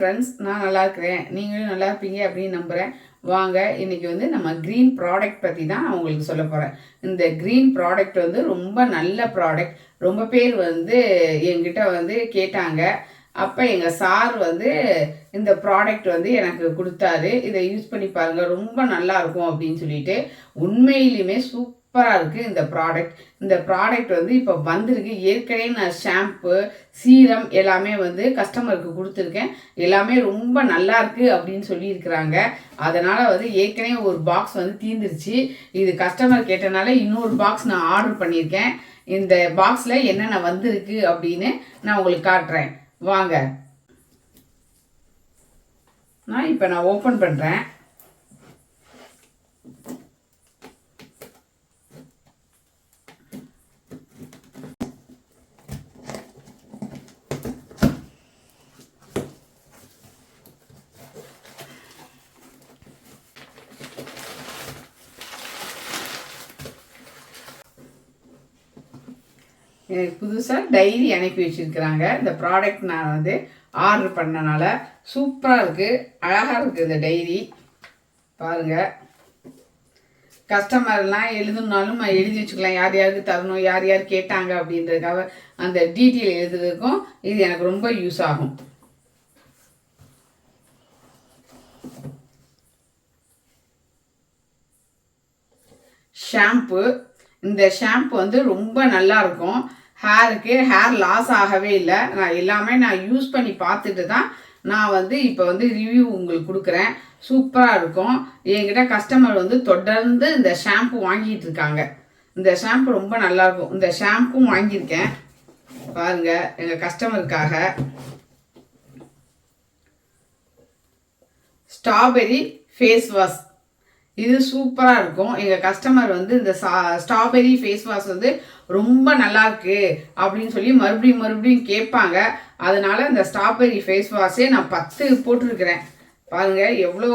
Friends நான் நல்லா இருக்கிறேன். நீங்களும் நல்லா இருப்பீங்க அப்படின்னு நம்புகிறேன் வாங்க இன்னைக்கு வந்து நம்ம க்ரீன் ப்ராடக்ட் பற்றி தான் நான் உங்களுக்கு சொல்ல போகிறேன் இந்த க்ரீன் ப்ராடக்ட் வந்து ரொம்ப நல்ல ப்ராடக்ட் ரொம்ப பேர் வந்து எங்கிட்ட வந்து கேட்டாங்க. அப்போ எங்கள் சார் வந்து இந்த ப்ராடக்ட் வந்து எனக்கு கொடுத்தாரு. இதை யூஸ் பண்ணி பாருங்கள் ரொம்ப நல்லா இருக்கும் அப்படின்னு சொல்லிட்டு உண்மையிலுமே சூப்பராக இருக்குது இந்த ப்ராடக்ட் இந்த ப்ராடக்ட் வந்து இப்போ வந்திருக்கு. ஏற்கனவே நான் ஷாம்பு சீரம் எல்லாமே வந்து கஸ்டமருக்கு கொடுத்துருக்கேன். எல்லாமே ரொம்ப நல்லா இருக்குது அப்படின்னு சொல்லியிருக்கிறாங்க. அதனால் வந்து ஏற்கனவே ஒரு பாக்ஸ் வந்து தீர்ந்துருச்சு. இது கஸ்டமர் கேட்டனால இன்னொரு பாக்ஸ் நான் ஆர்டர் பண்ணியிருக்கேன். இந்த பாக்ஸில் என்னென்ன வந்திருக்கு அப்படின்னு நான் உங்களுக்கு காட்டுறேன். வாங்க. நான் இப்போ நான் ஓப்பன் பண்ணுறேன் எனக்கு புதுசாக டைரி அனுப்பி வச்சுருக்கிறாங்க. இந்த ப்ராடக்ட் நான் வந்து ஆர்டர் பண்ணனால சூப்பராக இருக்குது அழகாக இருக்குது இந்த டைரி பாருங்கள் கஸ்டமர்லாம் எழுதுனாலும் எழுதி வச்சுக்கலாம். யார் யாருக்கு தரணும் யார் யார் கேட்டாங்க அப்படின்றதுக்காக அந்த டீட்டெயில் எழுதுறதுக்கும் இது எனக்கு ரொம்ப யூஸ் ஆகும். ஷாம்பு இந்த ஷாம்பு வந்து ரொம்ப நல்லாயிருக்கும் ஹேருக்கு ஹேர் லாஸ் ஆகவே இல்லை. நான் எல்லாமே நான் யூஸ் பண்ணி பார்த்துட்டு தான் நான் வந்து இப்போ வந்து ரிவ்யூ உங்களுக்கு கொடுக்குறேன். சூப்பராக இருக்கும். என்கிட்ட கஸ்டமர் வந்து தொடர்ந்து இந்த ஷாம்பு வாங்கிட்டு இருக்காங்க. இந்த ஷாம்பு ரொம்ப நல்லா இருக்கும். இந்த ஷாம்பும் வாங்கியிருக்கேன். பாருங்க எங்கள் கஸ்டமருக்காக ஸ்ட்ராபெரி ஃபேஸ் வாஷ் இது சூப்பராக இருக்கும். எங்கள் கஸ்டமர் வந்து இந்த சா ஸ்ட்ராபெரி ஃபேஸ் வாஷ் வந்து ரொம்ப நல்லா இருக்கு அப்படின்னு சொல்லி மறுபடியும் மறுபடியும் கேட்பாங்க. அதனால இந்த ஸ்ட்ராபெரி ஃபேஸ் வாஷே நான் பத்து போட்டிருக்கிறேன். பாருங்க எவ்வளோ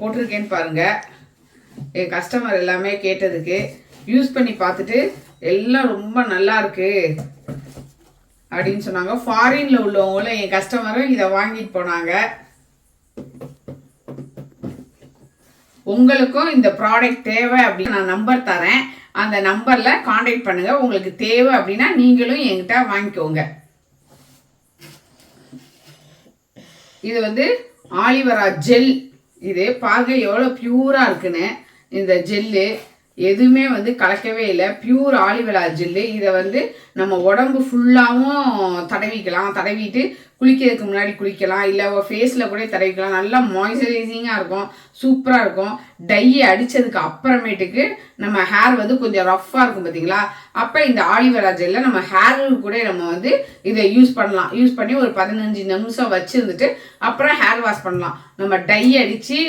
போட்டிருக்கேன்னு பாருங்க. என் கஸ்டமர் எல்லாமே கேட்டதுக்கு யூஸ் பண்ணி பார்த்துட்டு எல்லாம் ரொம்ப நல்லா இருக்கு அப்படின்னு சொன்னாங்க. ஃபாரின்ல உள்ளவங்களும் என் கஸ்டமரும் இதை வாங்கிட்டு போனாங்க. உங்களுக்கும் இந்த ப்ராடக்ட் தேவை அப்படின்னு நான் நம்பர் தரேன். அந்த நம்பரில் காண்டாக்ட் பண்ணுங்கள் உங்களுக்கு தேவை அப்படின்னா நீங்களும் என்கிட்ட வாங்கிக்கோங்க. இது வந்து ஆலிவரா ஜெல். இது பார்க்க எவ்வளோ பியூராக இருக்குன்னு. இந்த ஜெல்லு எதுவுமே வந்து கலக்கவே இல்லை. Pure aloe vera gel. இதை வந்து நம்ம உடம்பு ஃபுல்லாகவும் தடவிக்கலாம். தடவிட்டு குளிக்கிறதுக்கு முன்னாடி குளிக்கலாம். இல்லை ஃபேஸில் கூட தடவிக்கலாம். நல்லா மாய்ஸ்சரைசிங்காக இருக்கும். சூப்பராக இருக்கும். டையை அடித்ததுக்கு அப்புறமேட்டுக்கு நம்ம ஹேர் வந்து கொஞ்சம் ரஃப்பாக இருக்கும் பார்த்தீங்களா அப்போ இந்த ஆலிவரா ஜெல்லை நம்ம ஹேருக்கு கூட நம்ம வந்து இதை யூஸ் பண்ணலாம். யூஸ் பண்ணி ஒரு பதினஞ்சு நிமிஷம் வச்சுருந்துட்டு அப்புறம் ஹேர் வாஷ் பண்ணலாம். நம்ம டை அடித்து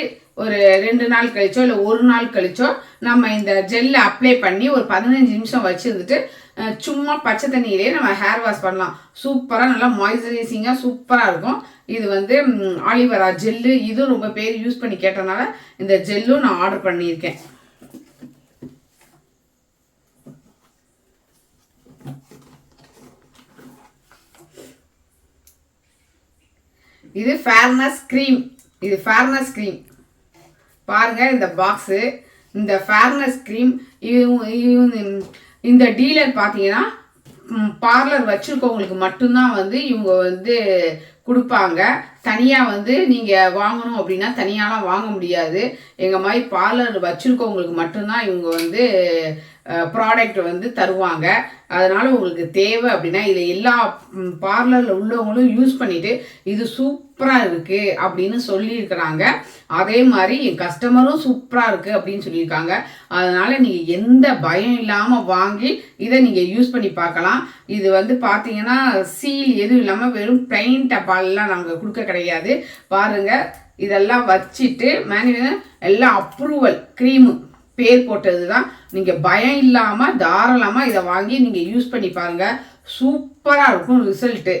ஒரு ரெண்டு நாள் கழிச்சோ இல்லை ஒரு நாள் கழிச்சோ நம்ம இந்த ஜெல்லை அப்ளை பண்ணி ஒரு பதினஞ்சு நிமிஷம் வச்சுருந்துட்டு சும்மா பச்சை தண்ணியிலே நம்ம ஹேர் வாஷ் பண்ணலாம். சூப்பராக நல்லா மாய்ஸ்சரைசிங்காக சூப்பராக இருக்கும். இது வந்து ஆலிவரா ஜெல்லு இதுவும் ரொம்ப பேர் யூஸ் பண்ணி கேட்டனால இந்த ஜெல்லும் நான் ஆர்டர் பண்ணியிருக்கேன். இது ஃபேர்னஸ் க்ரீம் இது ஃபேர்னஸ் க்ரீம் பாருங்கள் இந்த பாக்ஸு இந்த ஃபேர்னஸ் க்ரீம் இந்த டீலர் பார்த்தீங்கன்னா பார்லர் வச்சுருக்கவங்களுக்கு மட்டும்தான் வந்து இவங்க வந்து கொடுப்பாங்க. தனியாக வந்து நீங்கள் வாங்கணும் அப்படின்னா தனியாலாம் வாங்க முடியாது. எங்கள் மாதிரி பார்லர் வச்சுருக்கவங்களுக்கு மட்டும்தான் இவங்க வந்து ப்ராடக்ட் வந்து தருவாங்க. அதனால் உங்களுக்கு தேவை அப்படின்னா இதை எல்லா பார்லரில் உள்ளவங்களும் யூஸ் பண்ணிவிட்டு இது சூப்பராக இருக்குது அப்படின்னு சொல்லியிருக்கிறாங்க. அதே மாதிரி என் கஸ்டமரும் சூப்பராக இருக்குது அப்படின்னு சொல்லியிருக்காங்க. அதனால் நீங்கள் எந்த பயம் இல்லாமல் வாங்கி இதை நீங்கள் யூஸ் பண்ணி பார்க்கலாம். இது வந்து பார்த்தீங்கன்னா சீல் எதுவும் இல்லாமல் வெறும் பிளைன் டப்பாலெலாம் நாங்கள் கொடுக்க கிடையாது. பாருங்கள் இதெல்லாம் வச்சுட்டு மேனேஜர் எல்லாம் அப்ரூவல் க்ரீமு பேர் போட்டது தான் நீங்கள் பயம் இல்லாமல் தாராளமாக இதை வாங்கி நீங்கள் யூஸ் பண்ணி பாருங்கள் சூப்பராக இருக்கும் ரிசல்ட்டு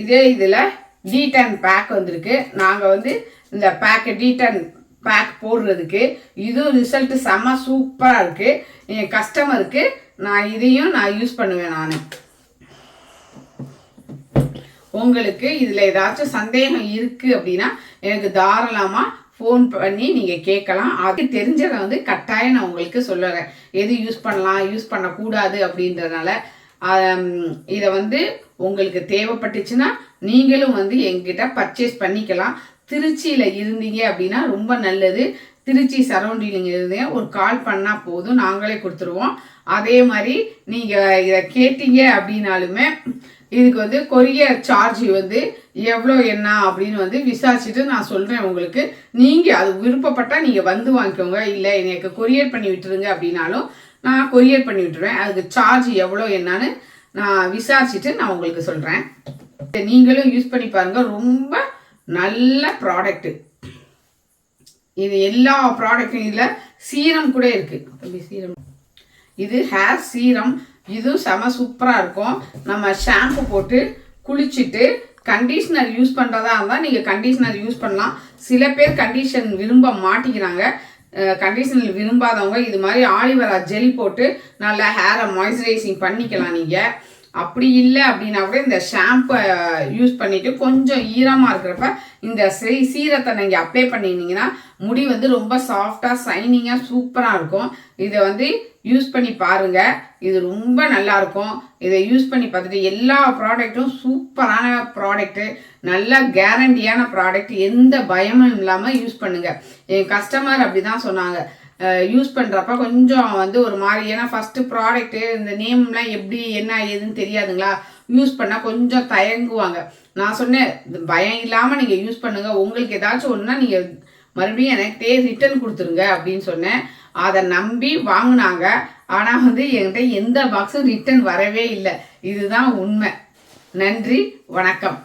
இதே இதில் டீடன் பேக் வந்திருக்கு. நாங்கள் வந்து இந்த பேக்கு டீடன் பேக் போடுறதுக்கு இதுவும் ரிசல்ட்டு செம்ம சூப்பராக இருக்குது என் கஸ்டமருக்கு நான் இதையும் நான் யூஸ் பண்ணுவேன் நான். உங்களுக்கு இதில் ஏதாச்சும் சந்தேகம் இருக்குது அப்படின்னா எனக்கு தாராளமாக ஃபோன் பண்ணி நீங்கள் கேட்கலாம். அது தெரிஞ்சதை வந்து கட்டாயம் நான் உங்களுக்கு சொல்லுறேன். எது யூஸ் பண்ணலாம் யூஸ் பண்ணக்கூடாது அப்படின்றதுனால இதை வந்து உங்களுக்கு தேவைப்பட்டுச்சுன்னா நீங்களும் வந்து எங்கிட்ட பர்ச்சேஸ் பண்ணிக்கலாம். திருச்சியில் இருந்தீங்க அப்படின்னா ரொம்ப நல்லது. திருச்சி சரௌண்டிங் இருந்தீங்க ஒரு கால் பண்ணால் போதும். நாங்களே கொடுத்துருவோம். அதே மாதிரி நீங்கள் இதை கேட்டீங்க அப்படின்னாலுமே இதுக்கு வந்து கொரியர் சார்ஜ் வந்து எவ்வளோ என்ன அப்படின்னு வந்து விசாரிச்சுட்டு நான் சொல்கிறேன் உங்களுக்கு. நீங்கள் அது விருப்பப்பட்டால் நீங்கள் வந்து வாங்கிக்கோங்க. இல்லை எனக்கு கொரியர் பண்ணி விட்டுருங்க அப்படின்னாலும் நான் கொரியர் பண்ணி விட்டுருவேன். அதுக்கு சார்ஜ் எவ்வளோ என்னன்னு நான் விசாரிச்சுட்டு நான் உங்களுக்கு சொல்கிறேன் நீங்களும் யூஸ் பண்ணி பாருங்கள் ரொம்ப நல்ல ப்ராடக்ட்டு இது எல்லா ப்ராடக்ட்டும் இதில் சீரம் கூட இருக்குது சீரம்? இது ஹேர் சீரம் இதுவும் செம சூப்பராக இருக்கும். நம்ம ஷாம்பு போட்டு குளிச்சுட்டு கண்டிஷ்னர் யூஸ் பண்ணுறதா இருந்தால் நீங்கள் கண்டிஷ்னர் யூஸ் பண்ணலாம். சில பேர் கண்டிஷன் விரும்ப மாட்டிக்கிறாங்க கண்டிஷனர் விரும்பாதவங்க இது மாதிரி ஆலிவரா ஜெல் போட்டு நல்லா ஹேரை மாய்ஸ்சரைசிங் பண்ணிக்கலாம் நீங்கள் அப்படி இல்லை அப்படின்னா கூட இந்த ஷாம்பை யூஸ் பண்ணிவிட்டு கொஞ்சம் ஈரமாக இருக்கிறப்ப இந்த சீ சீரத்தை நீங்கள் அப்ளை பண்ணியிருந்தீங்கன்னா முடி வந்து ரொம்ப சாஃப்டாக சைனிங்காக சூப்பராக இருக்கும். இதை வந்து யூஸ் பண்ணி பாருங்கள் இது ரொம்ப நல்லாயிருக்கும் இதை யூஸ் பண்ணி பார்த்துட்டு எல்லா ப்ராடக்ட்டும் சூப்பரான ப்ராடக்ட்டு நல்ல கேரண்டியான ப்ராடக்ட் எந்த பயமும் இல்லாமல் யூஸ் பண்ணுங்கள் என் கஸ்டமர் அப்படி தான் சொன்னாங்க. யூஸ் பண்ணுறப்ப கொஞ்சம் வந்து ஒரு மாதிரி ஏன்னா ஃபஸ்ட்டு ப்ராடக்ட்டு இந்த நேம்லாம் எப்படி என்ன ஏதுன்னு தெரியாதுங்களா? யூஸ் பண்ணால் கொஞ்சம் தயங்குவாங்க. நான் சொன்னேன் பயம் இல்லாமல் நீங்கள் யூஸ் பண்ணுங்கள் உங்களுக்கு ஏதாச்சும் ஒன்றுனா நீங்கள் மறுபடியும் எனக்கிட்டே ரிட்டர்ன் கொடுத்துருங்க அப்படின்னு சொன்னேன். அதை நம்பி வாங்கினாங்க. ஆனால் வந்து என்கிட்ட எந்த பாக்ஸும் ரிட்டர்ன் வரவே இல்லை. இதுதான் உண்மை. நன்றி வணக்கம்.